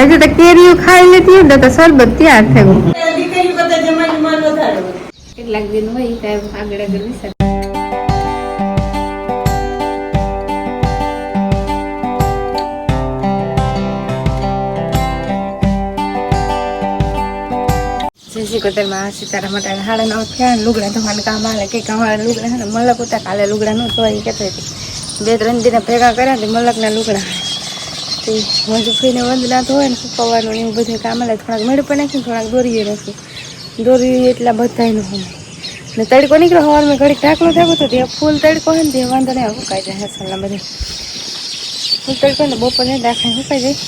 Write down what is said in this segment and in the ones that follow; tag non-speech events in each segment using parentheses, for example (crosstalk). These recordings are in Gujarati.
હજી તો કેરીઓ ખાઈ લેતી હોય ને તો શરબત તૈયાર થયું કેટલાક દિન હોય ત્યાં આગળ આગળ વિસર શ્રી કતરમાં સીતારા માટે હાડા નવ થયા ને લુગડા ધોવાનું કામ આવે. કે કામ લુગડા મલક ઉતા કાલે લુગડા ન ધોવાય એ કહેતો હતી. બે ત્રણ દિન ભેગા કર્યા તે મલકના લુગડા. તે વંદના હોય ને સુકવવાનું એવું બધું કામ આવે થોડાક મેળ પણ નાખ્યું થોડાક દોરીએ નાખ્યું દોરી એટલા બધાયનું હોય ને તડકો નીકળ્યો હવારમાં ઘડીક ઢાકલો થયો તો ત્યાં ફૂલ તડકો હોય ને તે વાંધો નહીં, સુકાઈ જાય હસલના બધે. ફૂલ તડકો ને બપોરે દાખલા સુકાઈ જાય.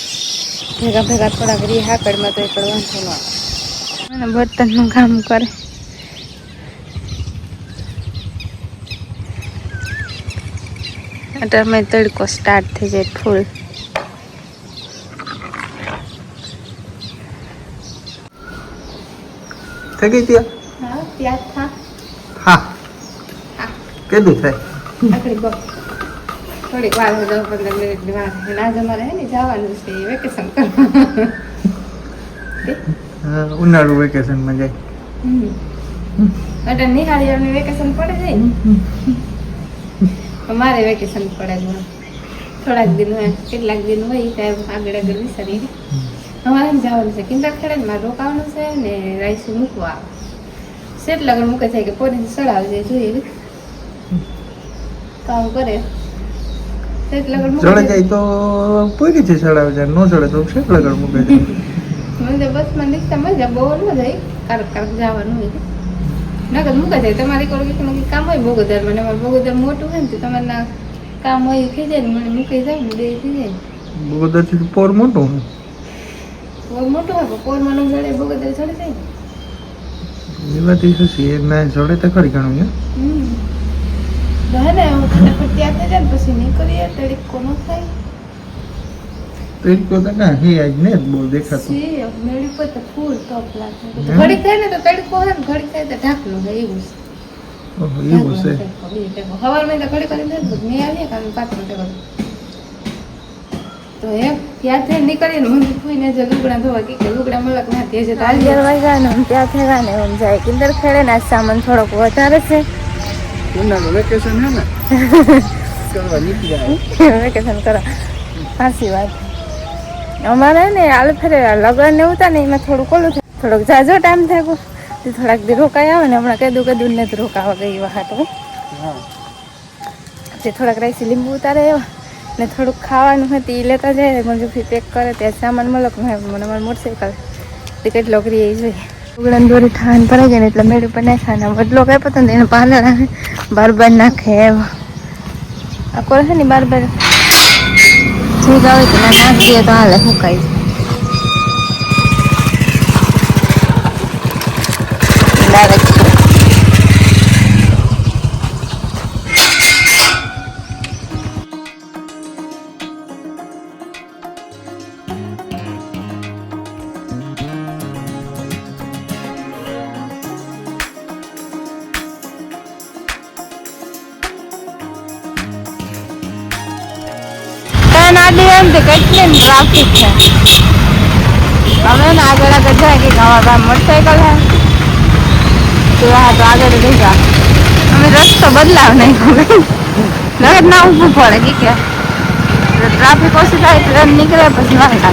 ભેગા ભેગા થોડાક રી હાકડમાં તો એક વાંધો ન આવે. બર્તનનું કામ કરે. અત્યારે તડકો સ્ટાર્ટ થઈ જાય ફૂલ. થઈ ગઈ ત્યાં? હા. કેટલું થાય? થોડીક વાર દસ પંદર મિનિટની વાર. અને આજે મારે હે ને જવાનું છે વેકેશન કરવા. ઉનાળુ વેકેશનમાં જાય. એટલે વેકેશન પડે ને? અમારે વેકેશન પડે છે થોડાક દિન હોય કેટલાક દિન હોય ત્યાં આગળ આગળ વિચારી અમારે જવાનું છે. કિંદર ખેડા મારે રોકાવાનું છે ને રાઈસ મૂકવા સેટ લગન મૂકે છે કે પોરી સડાવજે જોઈએ. કામ કરે. સેટ લગન મૂકે ચડે જાય તો પૂરી છે ચડાવે છે ચડે તો શેક લગડ મૂકે છે. મને બસમાં નીકળતા મજા બહુ ન જાય. કારક કારક જવાનું હોય. નકર મૂકા જાય તમારી કંઈક ને કામ હોય બોગોદરમાં મને બોગોદર મોટું હોય ને તો તમારે કામ હોય થઈ જાય ને મને મૂકી જાય થઈ જાય. પોર મોટું હોય. મોટું હોય પોરમાં નો જડે બોગોદર ચડી જાય ને. એ વાત ઈ હસી ના ચડે તો ખરી ઘણું હે? હમ. તો હે ને હું ફટાફટ ત્યાં થઈ જાય પછી નીકળીએ તડીકો ન થાય. તડકો તો ના હે આજ ને બહુ દેખાતું. સી મેળી પર તો ફૂલ ટોપ લાગે. ઘડીક થાય ને તો તડકો હોય ને થાય તો ઢાકલો હોય એવું છે. ઓહો, એવું છે. તો ઘડી કરીને મેં આવીએ કારણ પાત્ર ટેકો તો એમ ત્યાંથી નીકળીને મને કોઈને જે લુગડા ધોવા કે લુગડા મલક ના તે છે અગિયાર વાગ્યા ને ત્યાં થયા ને એમ જાય કિંદર ખેડે ને સામાન થોડોક વધારે છે. ઉનાળુ વેકેશન હે ને? (laughs) કરવા નીકળ્યા વેકેશન કરો સાચી વાત. અમારે ને આલ ફેરે લગન ને ઉતા ને એમાં થોડુંક ઓલું થાય. થોડોક જાજો ટાઈમ થાય ગયો તે થોડાક દી રોકાઈ આવે ને હમણાં કીધું કીધું ને રોકાવા ગઈ વહાટ હા. તે થોડાક રાઈસી લીંબુ ઉતારે એવા. ને થોડુંક ખાવાનું હોય તે લેતા જાય મંજુફી પેક કરે, ત્યાં સામાન મળક હોય મને મારી મોટરસાઇકલ તે કેટલો કરીએ એ જોઈએ. ઉગડન દોરી ઠાન પડે જાય ને એટલે મેળ ઉપર નાખે ને વડલો કાંઈ પતો એને પાંદડા બાર બાર નાખે એવા આ કોઈ છે ને બાર બાર ઠીક આવે તો ના નાખ દે તો હાલે સુકાઈ ડાયરેક્ટ કેટલી ટ્રાફિક છે. અમે ને આગળ આગળ જાય કે અમારા ગામ મોટરસાઇકલ હે. તો આ તો આગળ લઈ જા અમે રસ્તો બદલાવ નહીં લગત ના ઊભું પડે કે ટ્રાફિક ઓછી થાય ટ્રેન નીકળે, પછી વાંધો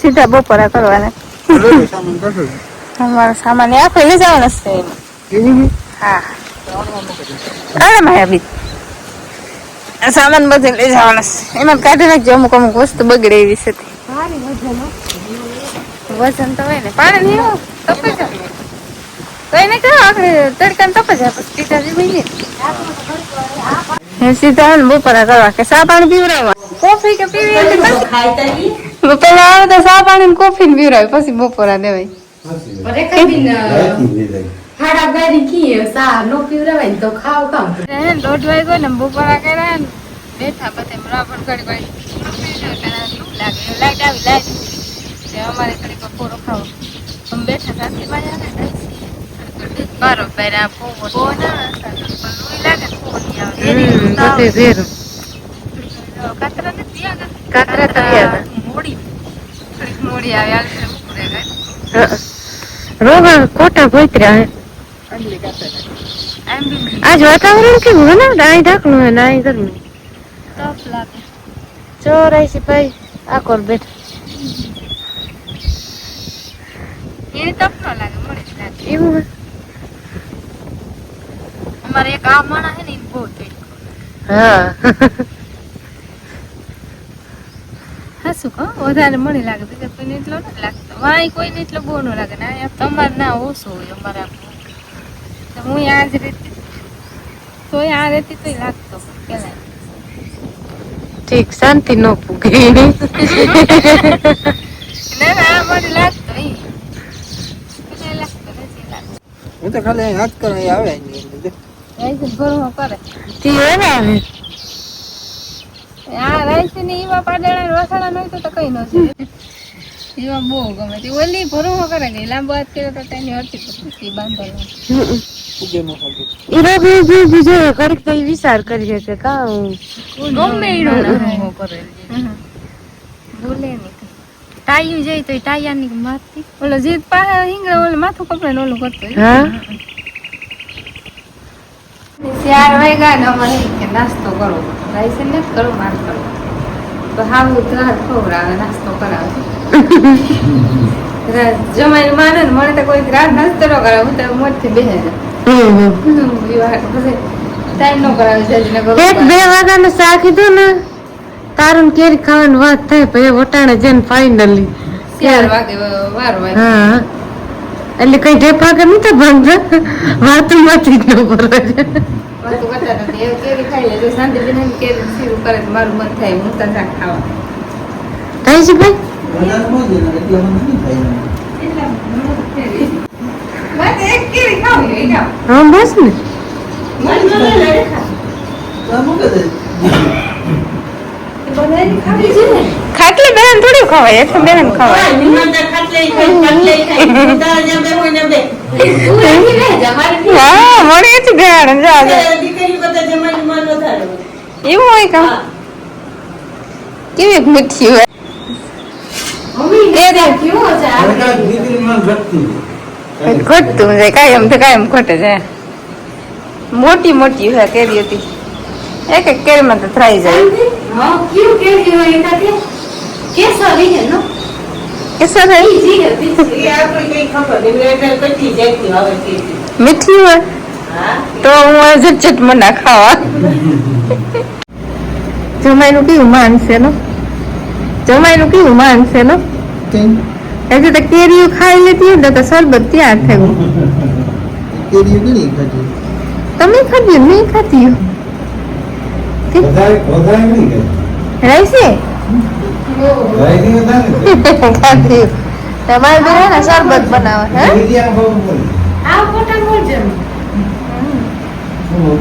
સીધા બપોરા કરવાના. અમારો સામાન આખો લઈ જવાનો છે એમાં. હા. બી. સામાન બધું લઈ જવાનો છે. એમાં કાઢી નાખજો અમુક અમુક વસ્તુ બગડે એવી છે વજન તો હોય ને. પાણી નહીં એવું તપે જાય તો એને કહો તડકાને તપે સીધા બપોરા કરવા કે સા પાણી પીવડાવવા. કોફી કે પીવી ખાઈ પેલા આવે તો સા પાણી કોફી ને પીવડાવે પછી બપોરા દેવાય. દોઢ વાગ્યો ને બપોરા કર્યા ને બેઠા બધે બરાબર ઘડી ઘડી લાગે લાઈટ આવી લાઈટ અમારે ઘડી બપોરો ખાવો. અમે બેઠા સાથે બરોબર આ પોવો પોવો ના લોહી લાગે કાતરા નથી કાતરા તો. આવ્યા મોડી થોડીક મોડી આવે આ વખતે બપોરે ગઈ. રોગા કોટા ભોતર્યા આજ વાતાવરણ કેવું હે ને? અહીં ઢાકણું હે અહીં ગરમી. tough લાગે. ચોરાઈસી ભાઈ આ કોર બેઠ? એને ન લાગે મોડી જ લાગે એવું અમારે એક આ માણસ છે ને બહુ હા. (laughs) હા? કહો વધારે મને લાગે બીજા કોઈને એટલો નથી લાગતો. વાંય કોઈને એટલો બહુ ન લાગે. ને અહીંયા તમારે ના ઓછો હોય અમારા તો હું આ જ રીતે તોય આ રીતે તોય લાગતો પેલા ઠીક શાંતિ ન પૂગે. ના ના મને લાગતો લાગતો હું તો ખાલી હાથ કરે આવે ભરવો કરે તે આવે? આ રાઈસની એવા પાડેલા રોસાડા નો તો તો કઈ ન છે એવા બહુ ગમે તે ઓલી ભરવો કરે ગઈ લાંબો હાથ કર્યો તો તેની વિચાર કરી શકે કા ગમે એનો કરે. બોલે નહીં ટાયું જાય તો ટાયાની મારતી ઓલો જીત પાસે હિંગળા ઓલો માથું કપડે ઓલું કરતો હા. ચાર વાગ્યા ને અમારે કે નાસ્તો કરો. રાઈસ ને કરો માર કરો. તો હા હું ત્રણ ખવડાવે નાસ્તો કરાવે. જમાઈ માને ને મને તો કોઈ રાત નાસ્તો ન કરાવે હું તો મોટથી બેસે. પછી ટાઈમ નો કરાવે એક બે વાગ્યાનું શા કીધું ને તારું કેરી ખાવાની વાત થાય પછી વટાણે જઈને ફાઇનલી ચાર વાગે વાર વાગે. હા. એટલે કઈ ઢેફા કે નહીં તો બંધ વાતું માંથી જ ન બોલે હા બસ ને. બેન થોડી ખવાય એક બેન નહીં. હા મળી (laughs) જ ગયા જા એ દીકરી કરતા જમાઈનું મન વધારે હોય. એવું હોય કામ કેવી મીઠી હોય. ઘટતી. જાય કાયમ તો કાયમ ઘટે જાય મોટી મોટી હોય કેરી હતી. એક એક કેરીમાં તો થાય જાય. કેવું કેરી હોય તાકે? કેસરી છે, નો? આવે. મીઠી હોય? તો હું ઝટઝટ મના ખાવા. જમાઈનું કેવું માનશે નો? જમાઈનું કેવું માનશે નો? એટલે તો કેરીઓ ખાઈ લેતી હોય ને તો શરબત ત્યાં થયું. તમે ખાધી નહીં ખાધી. હો. કે તમારે ને શરબત બનાવે હે? બોલ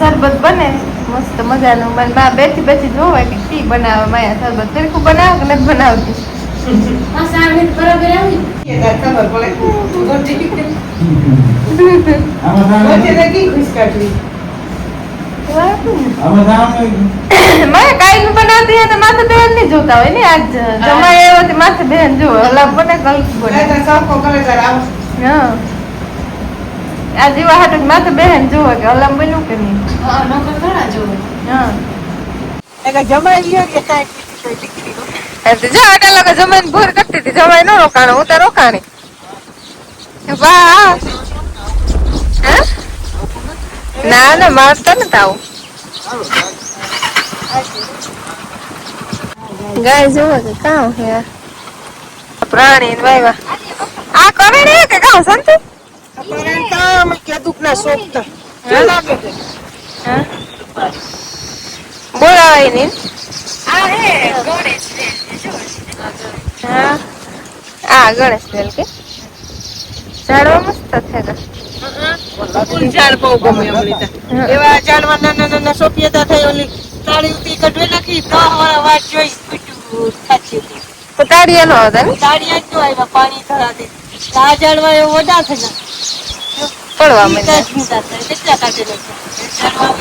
શરબત બને. મસ્ત મજાનું. મને બા બેઠી બેઠી જોવે કે કી બનાવે માયા શરબત. તેરકું બનાવે કે નથી બનાવતી? બરાબર આવી ખબર પડે. આમાં કી ખુશ કાઢવી. મારે કાંઈ નું બનાવતી તો માથે નહીં જોતા હોય ને આજ માથે જોવે. ઓલા બને કલ્પ બને હા. આ જેવા હાટું માથે બેન જોવે કે અલમ બન્યું કે નહીં. હા. હા. જમાઈ લ્યો કે જો આટલા લોકો જમાઈને ભૂર કરતી હતી. જમાઈ ન રોકાણો હું તો રોકાણી. વાહ હે? ના ના મારતો ને તાવ. ગાય જોવો કે કામ છે પ્રાણી વાયવા. આ કરે ને કે કામ સંતુ? કામ. હા? બોલાવાય નહીં. હા આ ગણેશ કે. ઝાડવા મસ્ત થયા ફૂલ ઝાડ બહુ ગમે અમને એવા ઝાડમાં નાના નાના સોપિયતા થઈ ઓલી તાળી ઉતી કઢવે નાખી દહ વાળા વાત જોઈ પીટું સાચી હતી. તો તાળીયા નો હતા ને તાળીયા જ આવ્યા પાણી ધરાતી આ ઝાડમાં એવું ઓડા થઈ ગયા પડવા થાય. કેટલા કાઢે. ઝાડમાં